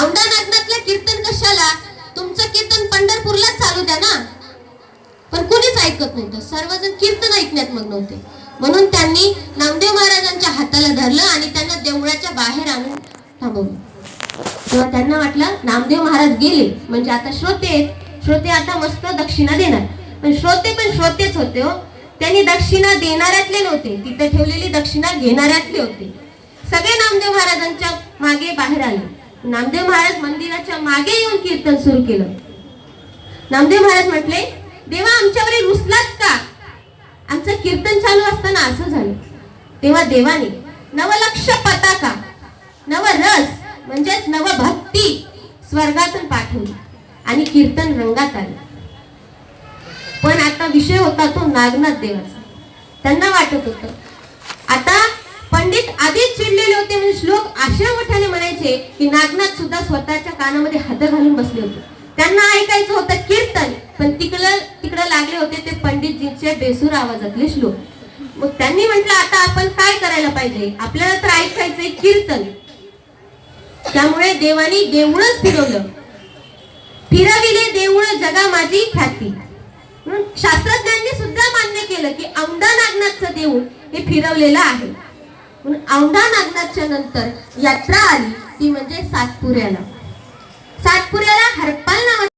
औंढा नागनाथला कीर्तन कशाला? तुमचं कीर्तन पंढरपूरलाच चालू द्या ना. पण कुणीच ऐकत नव्हतं. सर्वजण कीर्तन ऐकण्यात मग नव्हते म्हणून त्यांनी नामदेव महाराजांच्या हाताला धरलं आणि त्यांना देवळाच्या बाहेर आणून थांबवलं. तेव्हा त्यांना वाटलं नामदेव महाराज गेले. म्हणजे आता श्रोते श्रोते आता मस्त दक्षिणा देणार. पण श्रोते पण श्रोतेच होते हो. त्यांनी दक्षिणा देणाऱ्यातले नव्हते. तिथे ठेवलेली दक्षिणा घेणाऱ्यातले होते. सगळे नामदेव महाराजांच्या मागे बाहेर आले. नामदेव महाराज मंदिराच्या मागे येऊन कीर्तन सुरू केलं. नामदेव महाराज म्हटले देवा आमच्यावर रुसलात का? आमचं कीर्तन चालू असताना असं झालं. तेव्हा देवाने नवलक्ष पताका नव रस म्हणजेच नव भक्ती स्वर्गातून पाठवली आणि कीर्तन रंगात आलं. पण आता विषय होता तो नागनाथ देवाचा. त्यांना वाटत होतं लोक अशा मोठ्याने म्हणायचे की नागनाथ सुद्धा स्वतःच्या कानामध्ये हात घालून बसले होते. त्यांना ऐकायचं होतं कीर्तन पण तिकडं तिकडं लागले होते ते पंडितजींच्या बेसूर आवाजातले श्लोक. मग त्यांनी म्हटलं आता आपण काय करायला पाहिजे? आपल्याला तर ऐकायचंय कीर्तन. त्यामुळे देवानी देऊळच फिरवलं. फिरविले देऊळ जगा माझी ख्याती शास्त्रज्ञांनी सुद्धा मान्य केलं की औंढा नागनाथचं देऊळ हे फिरवलेलं आहे. म्हणून औंढा नागनाथच्या नंतर यात्रा आली ती म्हणजे सातपुऱ्याला. सातपुरे